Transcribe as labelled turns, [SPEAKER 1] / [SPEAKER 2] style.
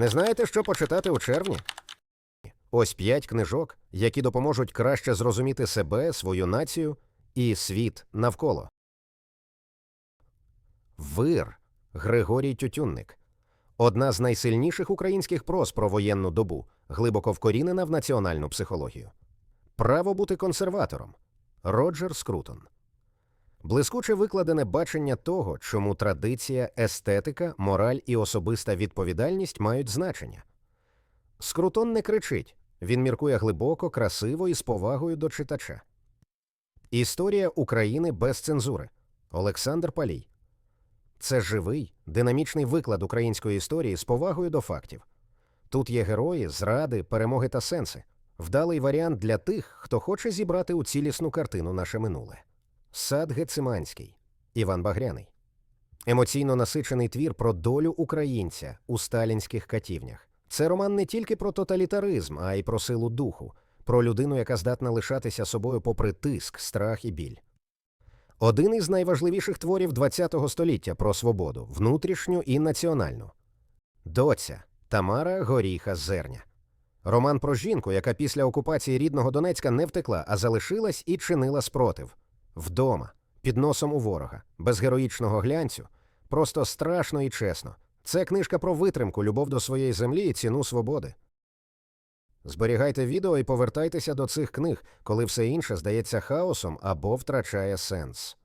[SPEAKER 1] Не знаєте, що почитати у червні? Ось п'ять книжок, які допоможуть краще зрозуміти себе, свою націю і світ навколо. Вир Григорій Тютюнник. Одна з найсильніших українських проз про воєнну добу, глибоко вкорінена в національну психологію. Право бути консерватором. Роджер Скрутон. Блискуче викладене бачення того, чому традиція, естетика, мораль і особиста відповідальність мають значення. Скрутон не кричить, він міркує глибоко, красиво і з повагою до читача. Історія України без цензури. Олександр Палій. Це живий, динамічний виклад української історії з повагою до фактів. Тут є герої, зради, перемоги та сенси. Вдалий варіант для тих, хто хоче зібрати у цілісну картину наше минуле. Сад Гециманський. Іван Багряний. Емоційно насичений твір про долю українця у сталінських катівнях. Це роман не тільки про тоталітаризм, а й про силу духу, про людину, яка здатна лишатися собою попри тиск, страх і біль. Один із найважливіших творів ХХ століття про свободу, внутрішню і національну. Доця Тамара Горіха Зерня. Роман про жінку, яка після окупації рідного Донецька не втекла, а залишилась і чинила спротив. Вдома, під носом у ворога, без героїчного глянцю, просто страшно і чесно. Це книжка про витримку, любов до своєї землі і ціну свободи. Зберігайте відео і повертайтеся до цих книг, коли все інше здається хаосом або втрачає сенс.